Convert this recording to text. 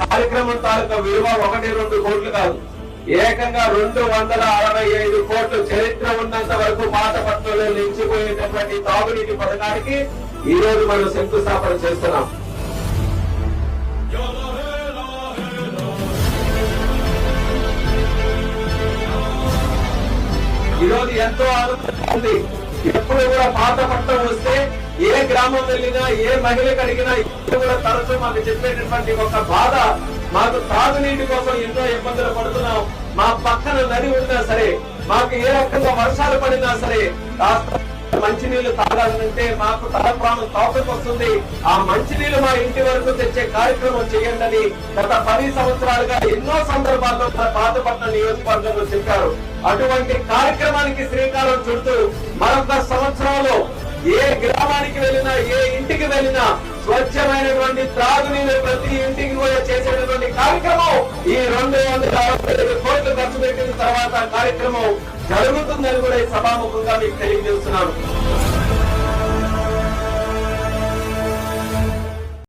కార్యక్రమం తాలూకా విలువ ఒకటి రెండు కోట్లు కాదు. ఏకంగా రెండు వందల అరవై ఐదు కోట్లు చరిత్ర ఉన్నంత వరకు పాతపట్నంలో నిలిచిపోయేటటువంటి తాగునీటి పథకానికి ఈ రోజు మనం శంకుస్థాపన చేస్తున్నాం. ఈ రోజు ఎంతో ఆనందంగా ఉంది. ఎప్పుడు కూడా పాత పట్టణం వస్తే గ్రామం వెళ్ళినా ఏ మహిళకు అడిగినా ఇప్పుడు కూడా తరచూ మాకు చెప్పేటటువంటి ఒక బాధ. మాకు తాగునీటి కోసం ఎన్నో ఇబ్బందులు పడుతున్నాం. మా పక్కన నది ఉన్నా సరే మాకు ఏ రకంగా వర్షాలు పడినా సరే మంచినీళ్ళు తాగాలంటే మాకు తల ప్రాణం తోకకు వస్తుంది. ఆ మంచినీళ్ళు మా ఇంటి వరకు తెచ్చే కార్యక్రమం చేయండి గత పది సంవత్సరాలుగా ఎన్నో సందర్భాల్లో మన పాతపట్నం నియోజకవర్గంలో చెప్పారు. అటువంటి కార్యక్రమానికి శ్రీకారం చుడుతూ మరొక ఏ గ్రామానికి వెళ్ళినా ఏ ఇంటికి వెళ్ళినా స్వచ్ఛమైనటువంటి త్రాగునీరు ప్రతి ఇంటికి కూడా చేసేటటువంటి కార్యక్రమం ఈ రెండు వందల అరవై ఐదు కోట్లు ఖర్చు పెట్టిన తర్వాత కార్యక్రమం జరుగుతుందని కూడా ఈ సభాముఖంగా మీకు తెలియజేస్తున్నాను.